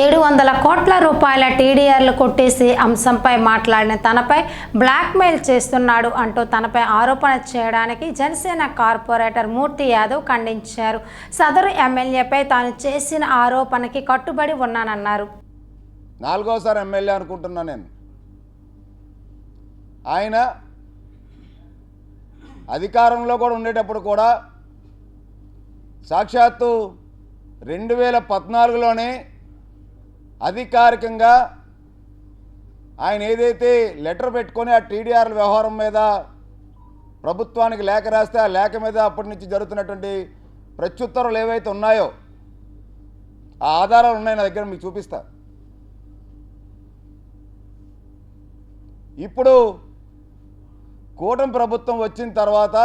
ఏడు వందల కోట్ల రూపాయల టీడీఆర్లు కొట్టేసి అంశంపై మాట్లాడిన తనపై బ్లాక్మెయిల్ చేస్తున్నాడు అంటూ తనపై ఆరోపణ చేయడానికి జనసేన కార్పొరేటర్ మూర్తి యాదవ్ ఖండించారు. సదరు ఎమ్మెల్యేపై తాను చేసిన ఆరోపణకి కట్టుబడి ఉన్నానన్నారు. నాలుగోసారి ఎమ్మెల్యే అనుకుంటున్నా నేను. ఆయన అధికారంలో కూడా ఉండేటప్పుడు కూడా సాక్షాత్తు రెండు వేల పద్నాలుగులోనే అధికారికంగా ఆయన ఏదైతే లెటర్ పెట్టుకొని ఆ టీడీఆర్ల వ్యవహారం మీద ప్రభుత్వానికి లేఖ రాస్తే ఆ లేఖ మీద అప్పటి నుంచి జరుగుతున్నటువంటి ప్రత్యుత్తరాలు ఏవైతే ఉన్నాయో ఆ ఆధారాలు ఉన్నాయి నా దగ్గర మీకు చూపిస్తా. ఇప్పుడు కూటమి ప్రభుత్వం వచ్చిన తర్వాత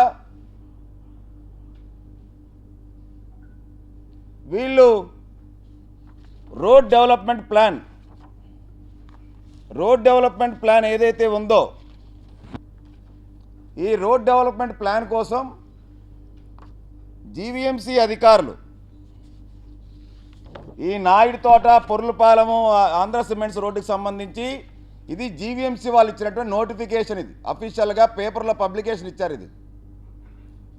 వీళ్ళు road development plan. Road development plan ఏదైతే ఉందో ఈ రోడ్ డెవలప్మెంట్ ప్లాన్ కోసం జీవీఎంసీ అధికారులు ఈ నాయుడు తోట పొర్లుపాలెము ఆంధ్ర సిమెంట్స్ రోడ్డుకి సంబంధించి ఇది జీవీఎంసీ వాళ్ళు ఇచ్చినటువంటి నోటిఫికేషన్ ఇది. అఫీషియల్గా పేపర్లో పబ్లికేషన్ ఇచ్చారు ఇది.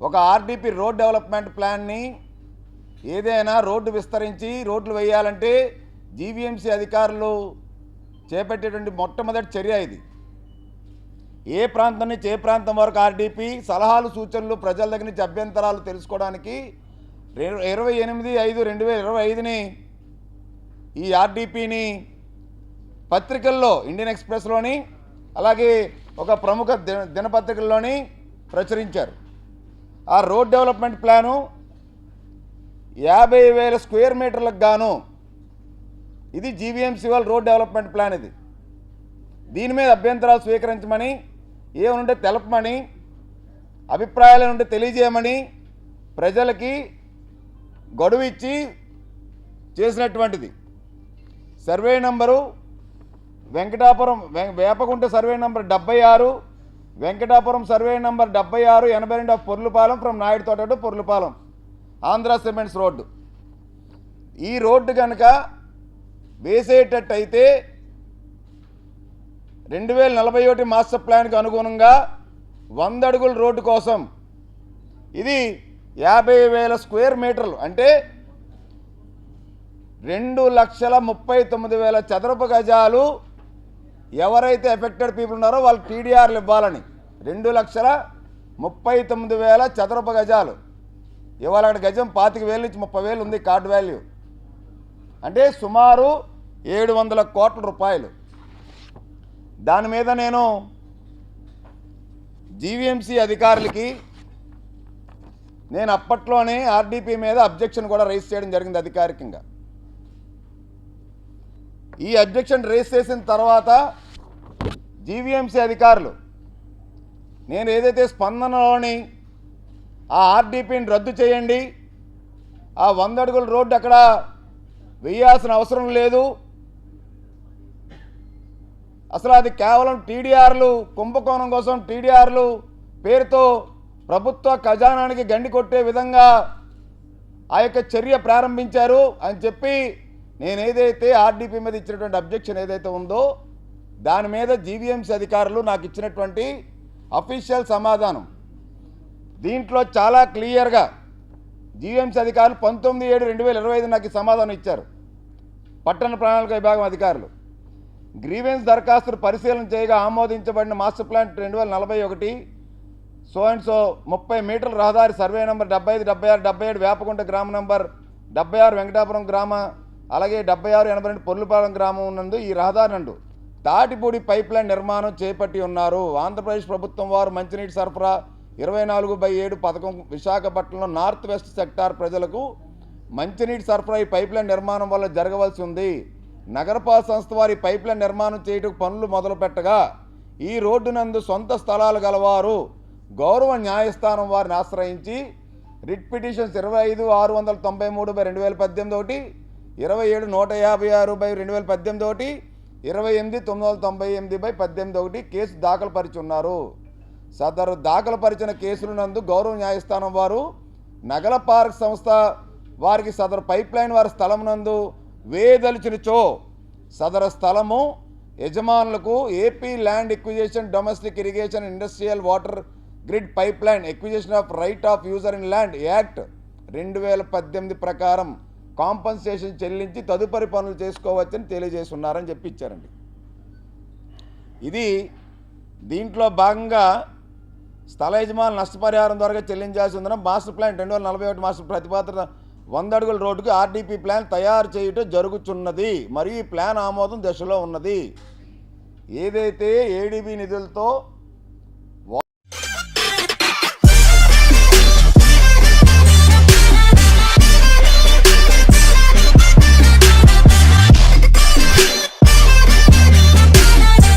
ఒక ఆర్డీపీ రోడ్ డెవలప్మెంట్ ప్లాన్ని ఏదైనా రోడ్డు విస్తరించి రోడ్లు వేయాలంటే జీవీఎంసీ అధికారులు చేపట్టేటువంటి మొట్టమొదటి చర్య ఇది. ఏ ప్రాంతం నుంచి ఏ ప్రాంతం వరకు ఆర్డీపీ సలహాలు సూచనలు ప్రజల దగ్గర నుంచి అభ్యంతరాలు తెలుసుకోవడానికి ఇరవై ఎనిమిది ఐదు రెండు వేల ఇరవై ఐదుని ఈ ఆర్డీపీని పత్రికల్లో ఇండియన్ ఎక్స్ప్రెస్లోని అలాగే ఒక ప్రముఖ దిన దినపత్రికల్లోని ప్రచురించారు. ఆ రోడ్ డెవలప్మెంట్ ప్లాను యాభై వేల స్క్వేర్ మీటర్లకు గాను ఇది జీవీఎంసీ వాళ్ళ రోడ్ డెవలప్మెంట్ ప్లాన్ ఇది. దీని మీద అభ్యంతరాలు స్వీకరించమని ఏమనుంటే తెలపమని అభిప్రాయాలు ఉంటే తెలియజేయమని ప్రజలకి గడువు ఇచ్చి చేసినటువంటిది. సర్వే నంబరు వెంకటాపురం వెం- వేపకుంట సర్వే నంబర్ డెబ్బై ఆరు వెంకటాపురం సర్వే నంబర్ డెబ్బై ఆరు ఎనభై రెండు of Porlupalem from Naidutota to Porlupalem. Andhra cements road. ఈ రోడ్డు కనుక వేసేటట్టయితే రెండు వేల నలభై ఒకటి మాస్టర్ ప్లాన్కి అనుగుణంగా వంద అడుగుల రోడ్డు కోసం ఇది యాభై వేల స్క్వేర్ మీటర్లు. అంటే రెండు లక్షల ముప్పై తొమ్మిది వేల చదరపు గజాలు ఎవరైతే ఎఫెక్టెడ్ పీపుల్ ఉన్నారో వాళ్ళు టీడీఆర్లు ఇవ్వాలని. రెండు లక్షల ముప్పై తొమ్మిది వేల చదరపు గజాలు. ఇవాళ అక్కడ గజం పాతిక వేలు నుంచి ముప్పై వేలు ఉంది కార్డు వాల్యూ. అంటే సుమారు ఏడు వందల కోట్ల రూపాయలు. దాని మీద నేను జీవీఎంసీ అధికారులకి నేను అప్పట్లోనే ఆర్డీపీ మీద అబ్జెక్షన్ కూడా రైజ్ చేయడం జరిగింది అధికారికంగా. ఈ అబ్జెక్షన్ రేస్ చేసిన తర్వాత జీవీఎంసీ అధికారులు నేను ఏదైతే స్పందనలోని ఆ ఆర్డీపీని రద్దు చేయండి. ఆ వంద అడుగుల రోడ్డు అక్కడ వేయాల్సిన అవసరం లేదు. అసలు అది కేవలం టీడీఆర్లు కుంభకోణం కోసం టీడీఆర్లు పేరుతో ప్రభుత్వ ఖజానానికి గండి కొట్టే విధంగా ఆ యొక్క చర్య ప్రారంభించారు అని చెప్పి నేను ఏదైతే ఆర్డీపీ మీద ఇచ్చినటువంటి అబ్జెక్షన్ ఏదైతే ఉందో దాని మీద జీవీఎంసీ అధికారులు నాకు ఇచ్చినటువంటి అఫీషియల్ సమాధానం. దీంట్లో చాలా క్లియర్గా జీవీఎంసీ అధికారులు పంతొమ్మిది ఏడు రెండు వేల ఇరవై ఐదు నాకు సమాధానం ఇచ్చారు. పట్టణ ప్రణాళిక విభాగం అధికారులు. గ్రీవెన్స్ దరఖాస్తులు పరిశీలన చేయగా ఆమోదించబడిన మాస్టర్ ప్లాన్ రెండు వేల నలభై ఒకటి సో అండ్ సో ముప్పై మీటర్ల రహదారి సర్వే నంబర్ డెబ్బై ఐదు డెబ్బై ఆరు డెబ్బై ఏడు వేపకుంట గ్రామ నంబర్ డెబ్బై ఆరు వెంకటాపురం గ్రామ అలాగే డెబ్బై ఆరు ఎనభై రెండు పొర్లుపాలెం గ్రామం నందు ఈ రహదారి నందు తాటిపూడి పైప్ లైన్ నిర్మాణం చేపట్టి ఉన్నారు. ఆంధ్రప్రదేశ్ ప్రభుత్వం వారు మంచినీటి సరఫరా ఇరవై నాలుగు బై ఏడు పథకం విశాఖపట్నంలో నార్త్ వెస్ట్ సెక్టార్ ప్రజలకు మంచినీటి సరఫరా ఈ పైప్లైన్ నిర్మాణం వల్ల జరగవలసి ఉంది. నగరపాలక సంస్థ వారి పైప్లైన్ నిర్మాణం చేయటకు పనులు మొదలు పెట్టగా ఈ రోడ్డు నందు సొంత స్థలాలు గలవారు గౌరవ న్యాయస్థానం వారిని ఆశ్రయించి రిట్ పిటిషన్స్ ఇరవై ఐదు ఆరు వందల తొంభై మూడు బై రెండు వేల పద్దెనిమిది ఒకటి ఇరవై ఏడు నూట యాభై ఆరు బై రెండు వేల పద్దెనిమిది ఒకటి ఇరవై ఎనిమిది తొమ్మిది వందల తొంభై ఎనిమిది బై పద్దెనిమిది ఒకటి కేసు దాఖలు పరిచి ఉన్నారు సదరు దాఖలు పరిచిన కేసుల నందు గౌరవ న్యాయస్థానం వారు నగల పార్క్ సంస్థ వారికి సదరు పైప్ లైన్ వారి స్థలం నందు వేదలిచినచో సదర స్థలము యజమానులకు AP land acquisition domestic irrigation industrial water grid pipeline acquisition of right of user in land act రెండు వేల పద్దెనిమిది ప్రకారం కాంపన్సేషన్ చెల్లించి తదుపరి పనులు చేసుకోవచ్చని తెలియజేస్తున్నారని చెప్పి ఇచ్చారండి. ఇది దీంట్లో భాగంగా స్థల యజమానులు నష్టపరిహారం ద్వారా చెల్లించాల్సి ఉందని మాస్టర్ ప్లాన్ రెండు వేల నలభై ఒకటి మాస్టర్ ప్రతిపాదన వంద అడుగుల రోడ్డుకు ఆర్డీపీ ప్లాన్ తయారు చేయటం జరుగుతున్నది మరియు ఈ ప్లాన్ ఆమోదం దశలో ఉన్నది. ఏదైతే ఏడీబీ నిధులతో